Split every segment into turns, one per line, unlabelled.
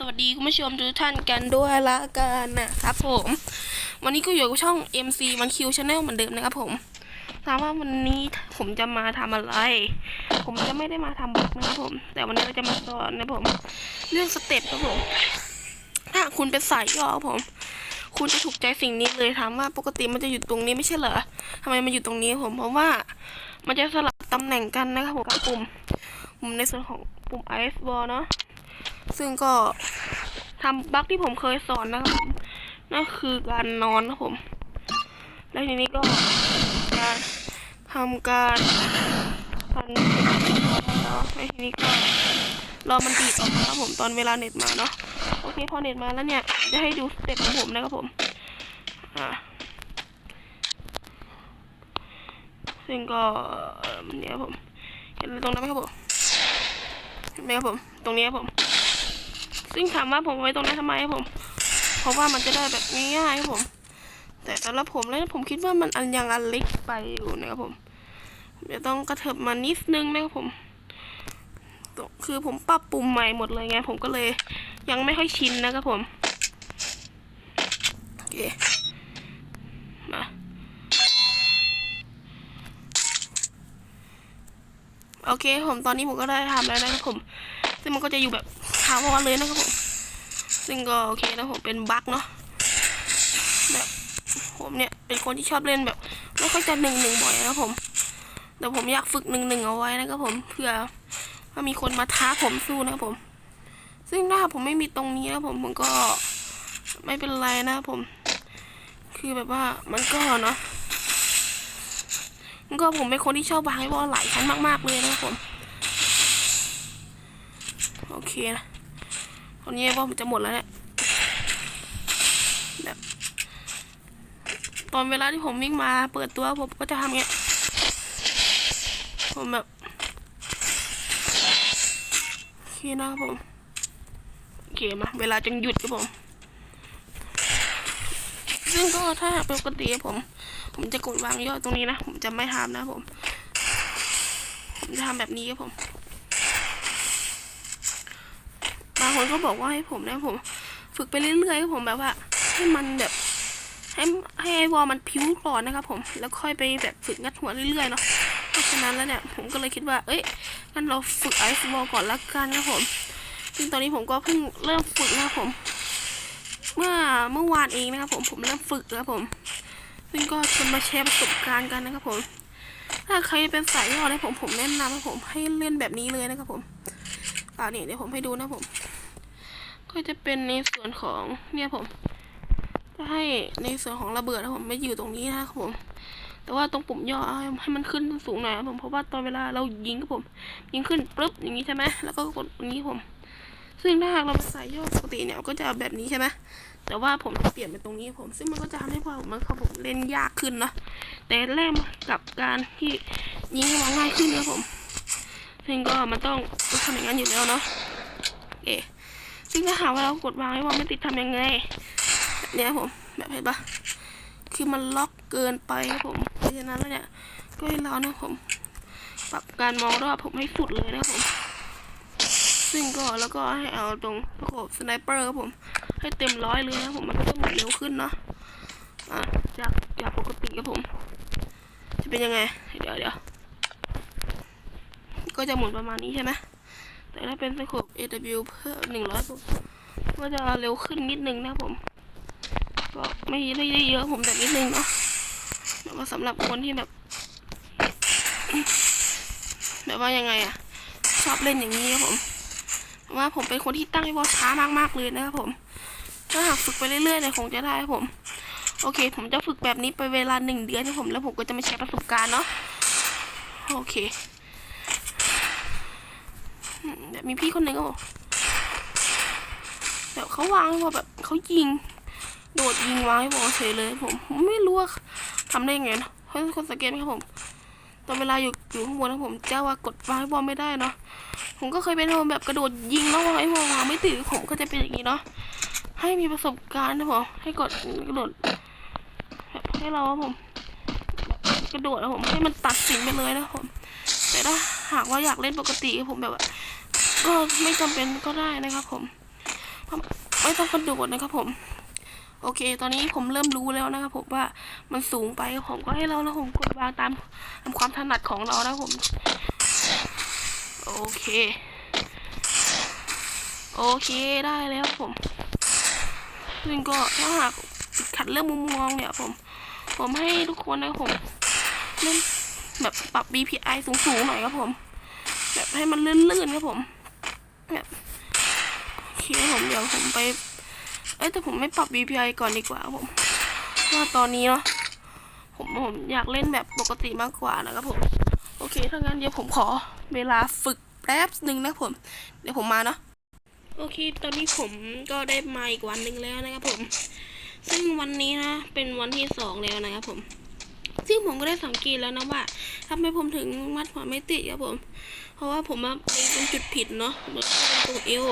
สวัสดีคุณผู้ชมทุกท่านกันด้วยละกันนะครับผม วันนี้ก็อยู่กับช่อง MC มันคิวชาแนลเหมือนเดิมนะครับผมถามว่าวันนี้ผมจะมาทำอะไร ผมจะไม่ได้มาทำบักนะครับผม แต่วันนี้เราจะมาสอนนะผม เรื่องสเต็ปครับผม ถ้าคุณเป็นสายย่อผม คุณจะถูกใจสิ่งนี้เลยถามว่าปกติมันจะอยู่ตรงนี้ไม่ใช่เหรอทำไมมันอยู่ตรงนี้ผมเพราะว่า มันจะสลับตำแหน่งกันนะครับผมกับปุ่มปุ่มในส่วนของปุ่ม ice ball เนาะ ซึ่งก็ทำบั๊กที่ผมเคยสอนนะครับผมนั่นคือการนอนนะครับผม แล้วทีนี้ก็การทำการพันเนาะแล้วทีนี้ก็รอมันดีดออกมาครับผมตอนเวลาเน็ตมาเนาะโอเคพอเน็ตมาแล้วเนี่ยจะให้ดูสเต็ปของผมนะครับผมอ่าซึ่งก็เอ่อเนี่ยครับผมเห็นตรงนั้นไหมครับผมเห็นไหมครับผมตรงนี้ครับผม ซึ่งถามว่าผมไว้ตรงนั้นทำไมครับผม เพราะว่ามันจะได้แบบง่ายๆครับผม แต่สำหรับผมแล้วผมคิดว่ามันอันยังอันเล็กไปอยู่นะครับผมเดี๋ยวต้องกระเถิบมานิดนึงนะครับผม คือผมปรับปุ่มใหม่หมดเลยไง ผมก็เลยยังไม่ค่อยชินนะครับผมโอเคมาโอเคผมตอนนี้ผมก็ได้ทำแล้วนะครับผม ซึ่งมันก็จะอยู่แบบาวรเลยนะครับผม ซึ่งก็โอเคนะผมเป็นบั๊กเนาะ แบบผมเนี่ยเป็นคนที่ชอบเล่นแบบ ไม่ค่อยจะหนึ่งหนึ่งบ่อยนะครับผม แต่ผมอยากฝึกหนึ่งหนึ่งเอาไว้นะครับผม เพื่อว่ามีคนมาท้าผมสู้นะครับผม ซึ่งถ้าผมไม่มีตรงนี้นะผมผมก็ไม่เป็นไรนะครับผม คือแบบว่ามันก็เนาะก็ผมเป็นคนที่ชอบบางให้บอลหลายชั้นมาก ๆ เลยนะครับผม โอเคนะ ตอนนี้ว่ามันจะหมดแล้วเนี่ยแบบตอนเวลาที่ผมวิ่งมาเปิดตัวผมก็จะทำเงี้ย ผมแบบโอเคนะครับผมโอเคมาเวลาจึงหยุดครับผม ซึ่งก็ถ้าปกติผม ผมจะกดวางยอดตรงนี้นะ ผมจะไม่ทำนะผม ผมจะทำแบบนี้ครับผม บางคนก็บอกว่าให้ผมนะผม ฝึกไปเรื่อยๆให้ผมแบบว่า ให้มันแบบ ให้ให้ไอวอลมันพิ้วก่อนนะครับ ผมแล้วค่อยไปแบบฝึกงัดหัวเรื่อยๆเนาะเพราะฉะนั้นแล้วเนี่ยผมก็เลยคิดว่า เอ้ยงั้นเราฝึกไอซ์บอลก่อนละกันนะผมซึ่งตอนนี้ผมก็เพิ่งเริ่มฝึกนะผม เมื่อเมื่อวานเองนะครับ ผมผมเริ่มฝึกนะครับผม ซึ่งก็จะมาแชร์ประสบการณ์กันนะครับผมถ้าใครเป็นสายย่อนะผมผมแนะนำให้ผมให้เล่นแบบนี้เลยนะครับผม อ่านี่เดี๋ยวผมให้ดูนะผม ก็จะเป็นในส่วนของเนี่ยผม จะให้ในส่วนของระเบิดนะผมไม่อยู่ตรงนี้นะครับผม แต่ว่าตรงปุ่มย่อให้มันขึ้นสูงหน่อยครับผมเพราะว่าตอนเวลาเรายิงครับผม ยิงขึ้นปุ๊บอย่างนี้ใช่ไหมแล้วก็กดอย่างนี้ผม ซึ่งถ้าหากเราใส่ย่อปกติเนี่ยก็จะแบบนี้ใช่ไหมแต่ว่าผมจะเปลี่ยนเป็นตรงนี้ผม ซึ่งมันก็จะทำให้พอผมมันครับผมเล่นยากขึ้นเนาะแต่แลกกับการที่ยิงให้มันง่ายขึ้นนะผมซึ่งก็มันต้องทำอย่างนั้นอยู่แล้วเนาะโอเค ซึ่งถ้าหาว่าเรากดวางไว้ว่าไม่ติดทำยังไงเนี้ยผมแบบเห็นปะคือมันล็อกเกินไปครับผมเพราะฉะนั้นแล้วเนี่ยก็ให้เรานะผม ปรับการมองรอบผมให้สุดเลยนะครับผม ซึ่งก็แล้วก็ให้เอาตรงประกบสไนเปอร์ครับผม ให้เต็มร้อยเลยนะผมมันก็จะหมุนเร็วขึ้นเนาะอะจากจากปกติครับผม จะเป็นยังไง เดี๋ยวเดี๋ยวก็จะหมุนประมาณนี้ใช่ไหม แต่ถ้าเป็นสโคป AW เพิ่มหนึ่งร้อยปุ๊บก็จะเร็วขึ้นนิดนึงนะผม ก็ไม่ได้เยอะผมแต่นิดนึงเนาะแบบว่าสำหรับคนที่แบบ แบบว่ายังไงอะชอบเล่นอย่างนี้ครับผมเพราะว่าผมเป็นคนที่ตั้งไอ้วอลช้ามากๆเลยนะครับผม ถ้าหากฝึกไปเรื่อยๆเนี่ยคงจะได้ครับผม โอเค ผมจะฝึกแบบนี้ไปเวลาหนึ่งเดือนนะผมแล้วผมก็จะมาแชร์ประสบการณ์เนาะโอเค อืมแบบมีพี่คนหนึ่งก็บอกแบบเขาวางว่าแบบเขายิง โดดยิงวางให้บอลเฉยเลยผมผมไม่รู้ว่าทำได้ไงนะเพราะคนสังเกตไหมครับผม ตอนเวลาอยู่อยู่ข้างบนนะผมเจ้าว่ากดวางให้บอลไม่ได้เนาะผมก็เคยเป็นคนแบบกระโดดยิงแล้ววางให้บอลวางไม่ติดผมก็จะเป็นอย่างนี้เนาะให้มีประสบการณ์นะผมให้กดกระโดดแบบให้เราอะผมกระโดดนะผมให้มันตัดสินไปเลยนะผมแต่ถ้าหากว่าอยากเล่นปกติผมแบบว่า ก็ไม่จำเป็นก็ได้นะครับผม ไม่ต้องกระโดดนะครับผม โอเค ตอนนี้ผมเริ่มรู้แล้วนะครับผมว่ามันสูงไปผมก็ให้เราแล้วผมกดวางตามตามความถนัดของเรานะผม โอเค โอเคได้แล้วผมซึ่งก็ถ้าหากขัดเรื่องมุมมองเนี่ยผม ผมให้ทุกคนนะผมเล่นแบบปรับ BPI สูงๆหน่อยครับผม แบบให้มันลื่นๆครับผม แบบโอเคครับผมเดี๋ยวผมไป เอ้ยแต่ผมไม่ปรับ BPI ก่อนดีกว่าผมเพราะว่าตอนนี้เนาะผมผมอยากเล่นแบบปกติมากกว่านะครับผมโอเคถ้างั้นเดี๋ยวผมขอเวลาฝึกแป๊บหนึ่งนะผม เดี๋ยวผมมาเนาะโอเค ตอนนี้ผมก็ได้มาอีกวันหนึ่งแล้วนะครับผม ซึ่งวันนี้นะ เป็นวันที่สองแล้วนะครับผม ซึ่งผมก็ได้สังเกตแล้วนะว่าทำไมผมถึงมัดหัวไม่ติดครับผม เพราะว่าผมมาเล็งตรงจุดผิดเนาะผมเล็งตรงเอว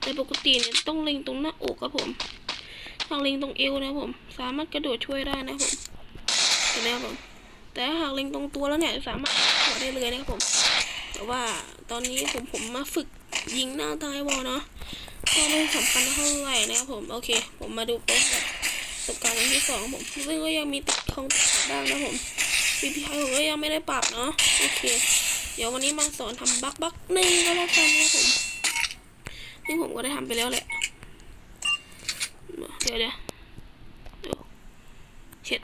แต่ปกติเนี่ยต้องเล็งตรงหน้าอกครับผมหากเล็งตรงเอวนะผม สามารถกระโดดช่วยได้นะผมเห็นไหมครับผม แต่หากเล็งตรงตัวแล้วเนี่ยสามารถหัวได้เลยนะครับผม แต่ว่าตอนนี้ผมผมมาฝึกยิงหน้าท้ายวอลเนาะก็ไม่สำคัญเท่าไหร่นะครับผม โอเค ผมมาดูโป๊ะ ประสบการณ์วันที่สองผมซึ่งก็ยังมีติดทองติดขัดบ้างนะผมวีพีไคผมก็ยังไม่ได้ปรับเนาะโอเค เดี๋ยววันนี้มาสอนทำบักบักหนึ่งก็แล้วกันนะผมซึ่งผมก็ได้ทำไปแล้วแหละเดี๋ยวเดี๋ยวเดี๋ยวเช็ด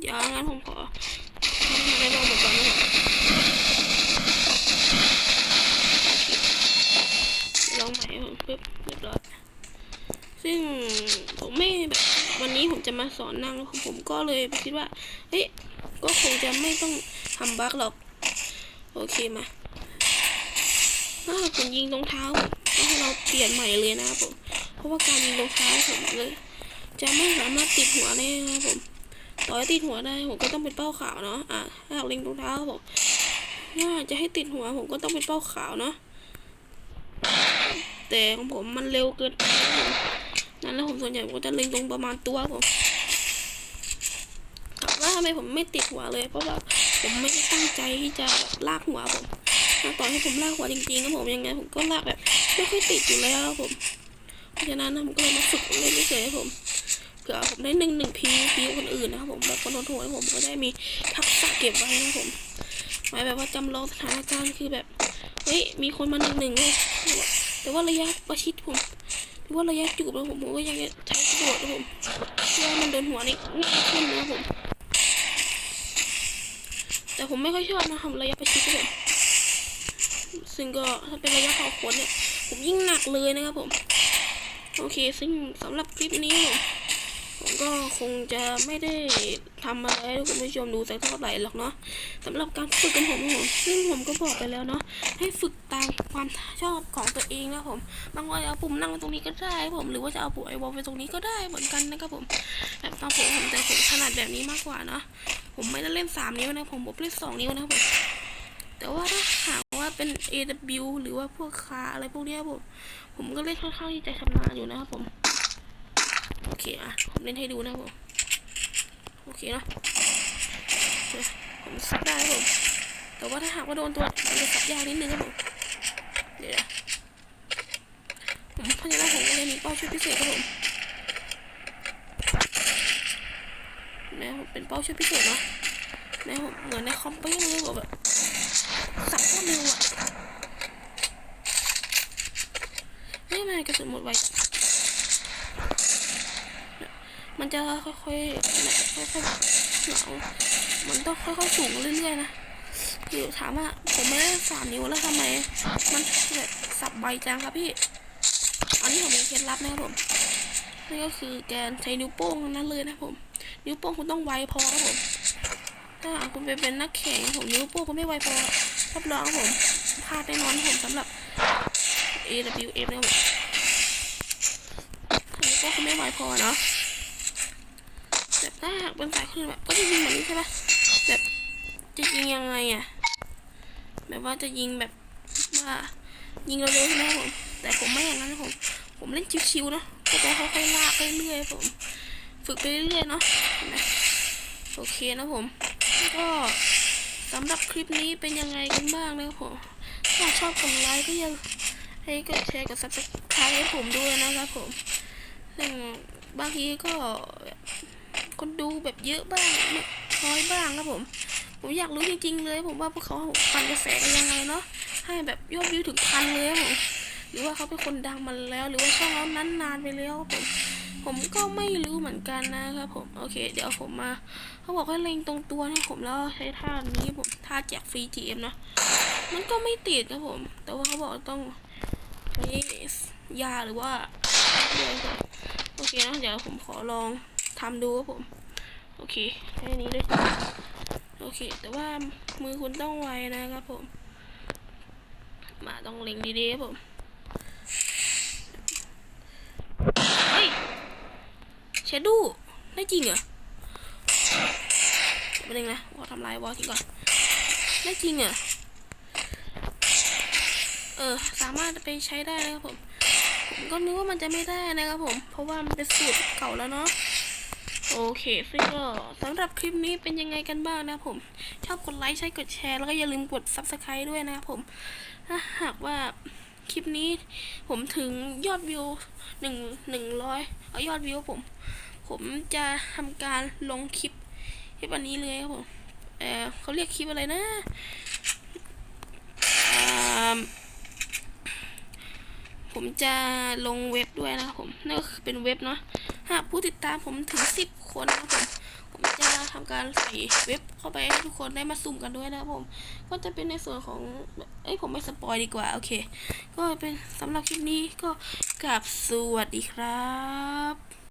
เดี๋ยวงั้นผมขอทำอะไรบลองใหม่ผมปึ๊บเรียบร้อย ซึ่งผมไม่แบบวันนี้ผ มาสอนนั่งผมผมก็เลยคิดว่าเฮ้ยก็คงจะไม่ต้องทำบักหรอก โอเคมาถ้าหากผมยิงตรงเท้าผมก็ให้เราเปลี่ยนใหม่เลยนะครับผม เพราะว่าการยิงตรงเท้าผมเลย จะไม่สามารถติดหัวได้นะครับผมต่อให้ติดหัวได้ผมก็ต้องเป็นเป้าขาวเนาะอะถ้าหาเล็งตรงเท้าผมถ้าจะให้ติดหัวผมก็ต้องเป็นเป้าขาวเนาะแต่ของผมมันเร็วเกินนั่นแล้วผมส่วนใหญ่ผมก็จะเล็งตรงประมาณตัวผม ทำไมผมไม่ติดหัวเลย เพราะว่าผมไม่ได้ตั้งใจที่จะลากหัวผมถ้าต่อให้ผมลากหัวจริงๆครับผมยังไงผมก็ลากแบบไม่ค่อยติดอยู่แล้วผมเพราะฉะนั้นนะผมก็เลยมาฝึกเล่นเฉยๆผมเผื่อผมได้หนึ่งหนึ่งพีพีคนอื่นนะครับผมแบบคนโหดๆผมก็ได้มีทักษะเก็บไว้นะผมหมายแบบว่าจำลองสถานการณ์คือแบบเฮ้ยมีคนมาหนึ่งหนึ่งเลยแต่ว่าระยะประชิดผมหรือว่าระยะจูบแล้วผมก็ยังใช้กระโดดนะผมเพื่อให้มันโดนหัวนี่ง่ายขึ้นนะผม แต่ผมไม่ค่อยชอบนะทำระยะประชิดผมซึ่งก็ถ้าเป็นระยะเผาขนเนี่ย ผมยิ่งหนักเลยนะครับผม โอเค ซึ่งสำหรับคลิปนี้ ผมก็คงจะไม่ได้ทำอะไรให้คุณผู้ชมดูสักเท่าไหร่หรอกเนาะสำหรับการฝึกของผมผมซึ่งผมก็บอกไปแล้วเนาะให้ฝึกตามความชอบของตัวเองนะผมบางวันเอาปุ่มนั่งไว้ตรงนี้ก็ได้ผม หรือว่าจะเอาปุ่มไอวอลไว้ตรงนี้ก็ได้เหมือนกันนะครับผมแบบตามผมผมแต่ผมถนัดแบบนี้มากกว่าเนาะ ผมไม่ได้เล่นสามนิ้วนะผมผมเล่นสองนิ้วนะผมแต่ว่าถ้าหากว่าเป็น AW หรือว่าพวกคาอะไรพวกเนี้ยผมผมก็เล่นค่อนข้างที่จะชำนาญอยู่นะครับผมโอเคอะผมเล่นให้ดูนะผมโอเคเนอะผมสับได้ผมแต่ว่าถ้าหากว่าโดนตัวมันจะสับยากนิดนึงครับผมเดี๋ยวผมพราะฉะนั้นผมเลยมีเป้าชุดพิเศษครับผม นะผมเป็นเป้าชุดพิเศษเนาะนะผมเหมือนในคอมเปี้เลยแบบสับโคตรเร็วอะไม่ไม่กระสุนหมดไวมันจะค่อยๆค่อยๆเหงาวมันต้องค่อยๆสูงเรื่อยๆนะคือถามว่าผมไม่ได้สามนิ้วแล้วทำไม มันแบบสับไวจังครับพี่ อันนี้ผมมีเคล็ดลับนะครับผมนั่นก็คือแกนใช้นิ้วโป้งทั้งนั้นเลยนะผม นิ้วโป้งคุณต้องไวพอนะผมถ้าคุณไปเป็นนักแข่งผมนิ้วโป้งคุณไม่ไวพอรับรองผมพลาดแน่นอนผมสำหรับ AWF เนี่ยผมนิ้วโป้งคุณไม่ไวพอเนาะแต่ถ้าหากเป็นสายคลื่นแบบก็จะยิงแบบนี้ใช่ปะแบบจะยิงยังไงอะแบบว่าจะยิงแบบว่ายิงเร็วๆใช่ไหมผมแต่ผมไม่อย่างนั้นนะผมผมเล่นชิวๆเนาะก็จะค่อยๆลากเรื่อยๆผม ฝึกไปเรื่อยๆเนาะโอเคนะผม ก็สำหรับคลิปนี้เป็นยังไงกันบ้างนะครับผม ถ้าชอบกดไลค์ก็อย่าให้กดแชร์กด subscribe ให้ผมด้วยนะครับผมซึ่งบางทีก็คนดูแบบเยอะบ้างน้อยบ้างครับผม ผมอยากรู้จริงๆเลย ผมว่าพวกเขาปั่นกระแสกันยังไงเนาะให้แบบยอดวิวถึงพันเลยครับผมหรือว่าเขาเป็นคนดังมาแล้ว หรือว่าช่องเขานั้นนานไปแล้วครับผม ผมก็ไม่รู้เหมือนกันนะครับผม โอเค เดี๋ยวผมมา เขาบอกให้เล็งตรงตัวให้ผมแล้วใช้ท่านี้ผมท่าแจกฟรี GM เอ็มนาะมันก็ไม่ติดครับผม แต่ว่าเขาบอกต้องใช้ยาหรือว่าโอเคนะเดี๋ยวผมขอลองทำดูครับผม โอเคแค่นี้เลยโอเค แต่ว่ามือคุณต้องไวนะครับผม มาต้องเล็งดีๆครับผม เฮ้ยเชดดูได้จริงเหรอเดี๋ยวแป๊บนึงนะวอลทำลายวอลทิ้งก่อน ได้จริงเหรอเออ สามารถไปใช้ได้นะครับผม ผมก็นึกว่ามันจะไม่ได้นะครับผม เพราะว่ามันเป็นสูตรเก่าแล้วเนาะโอเคซึ่งก็สำหรับคลิปนี้เป็นยังไงกันบ้างนะครับผม ชอบกดไลค์ใช้กดแชร์แล้วก็อย่าลืมกด subscribe ด้วยนะครับผมถ้าหากว่าคลิปนี้ผมถึงยอดวิวหนึ่งหนึ่งร้อยเอายอดวิวผม ผมจะทำการลงคลิปคลิปอันนี้เลยครับผมเออเขาเรียกคลิปอะไรนะผมจะลงเว็บด้วยนะครับผมนั่นก็คือเป็นเว็บเนาะหากผู้ติดตามผมถึงสิบคนนะครับผมผมจะทำการใส่เว็บเข้าไปให้ทุกคนได้มาซุ่มกันด้วยนะครับผม ก็จะเป็นในส่วนของเอ้ยผมไม่สปอยดีกว่าโอเค ก็เป็นสำหรับคลิปนี้ก็กราบสวัสดีครับ